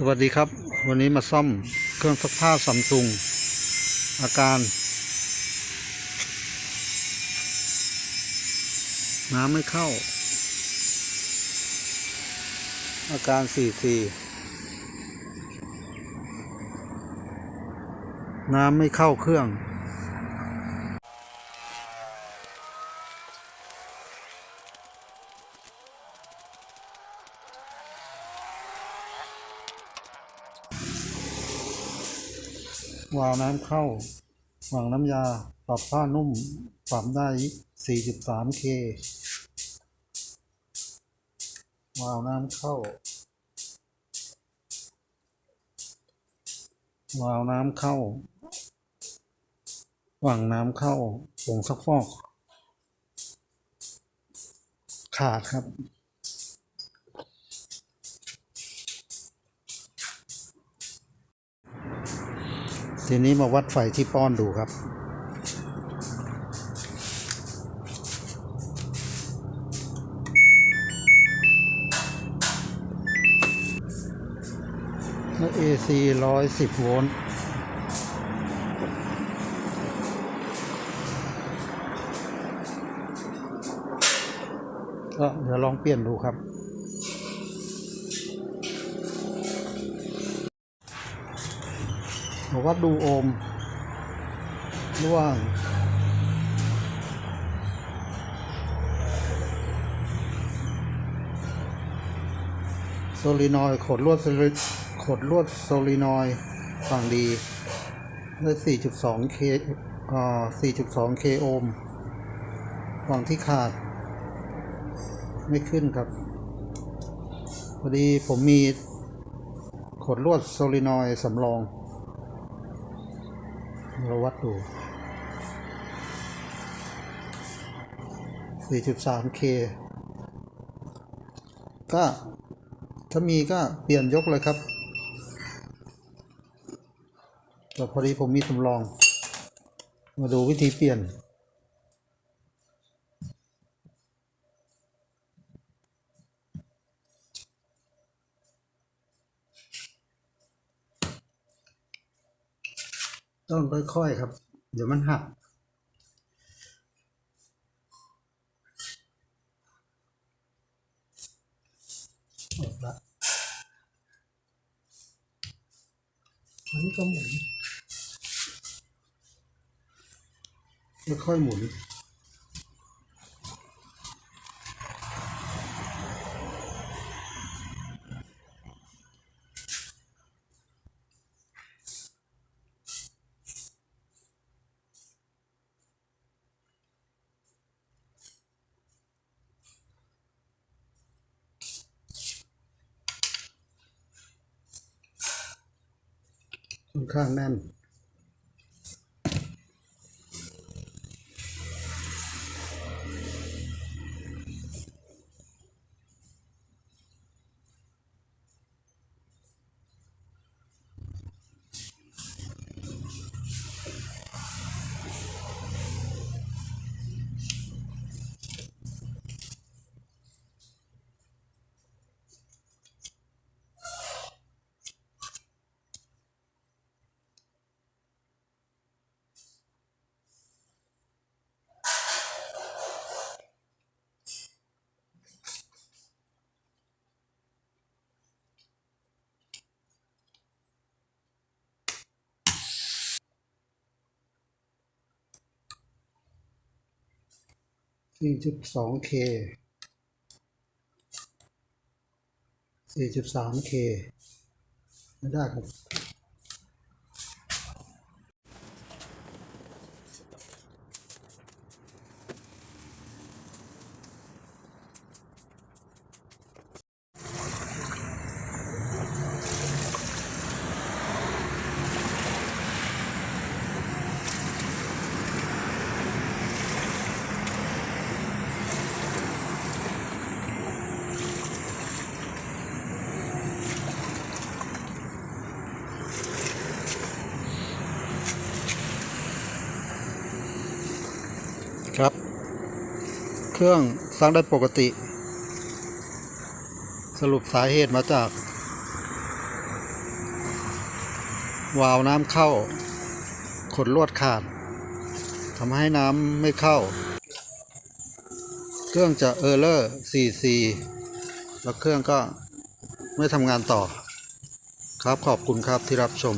สวัสดีครับ วันนี้มาซ่อมเครื่องซักผ้าซัมซุงอาการ น้ำไม่เข้า อาการสี่สี่น้ำไม่เข้าเครื่อง วาล์วน้ำเข้าวางน้ำยา ปรับผ้านุ่ม ปรับได้ 43K วาล์วน้ำเข้า วาล์วน้ำเข้าวางน้ำเข้าผงซักฟอก ขาดครับ ทีนี้มาวัดไฟที่ป้อนดูครับแล้ว AC ร้อยสิบโวลต์ก็เดี๋ยวลองเปลี่ยนดูครับ บอกว่าดูโอห์มระหว่างโซลินอยด์ขดลวดโซลิขดลวดโซลินอยด์ฝั่งดีได้4.2 k อ่า4.2 k โอห์มฝั่งที่ขาด ไม่ขึ้นครับ พอดีผมมีขดลวดโซลินอยด์สำรอง เราวัดดู 4.3K ก็ถ้ามีก็เปลี่ยนยกเลยครับแต่พอดีผมมีสำรอง มาดูวิธีเปลี่ยน ต้องค่อยๆครับ เดี๋ยวมันหักออกละอันนี้ก็หมุนค่อยๆหมุน ค่อนข้างแน่น 4.2K 4.3K ไม่ได้ครับ ครับ เครื่องสร้างได้ปกติ สรุปสาเหตุมาจาก วาล์วน้ำเข้าขดลวดขาดทำให้น้ำไม่เข้า เครื่องจะเออร์เลอร์ 4C แล้วเครื่องก็ไม่ทำงานต่อ ครับขอบคุณครับที่รับชม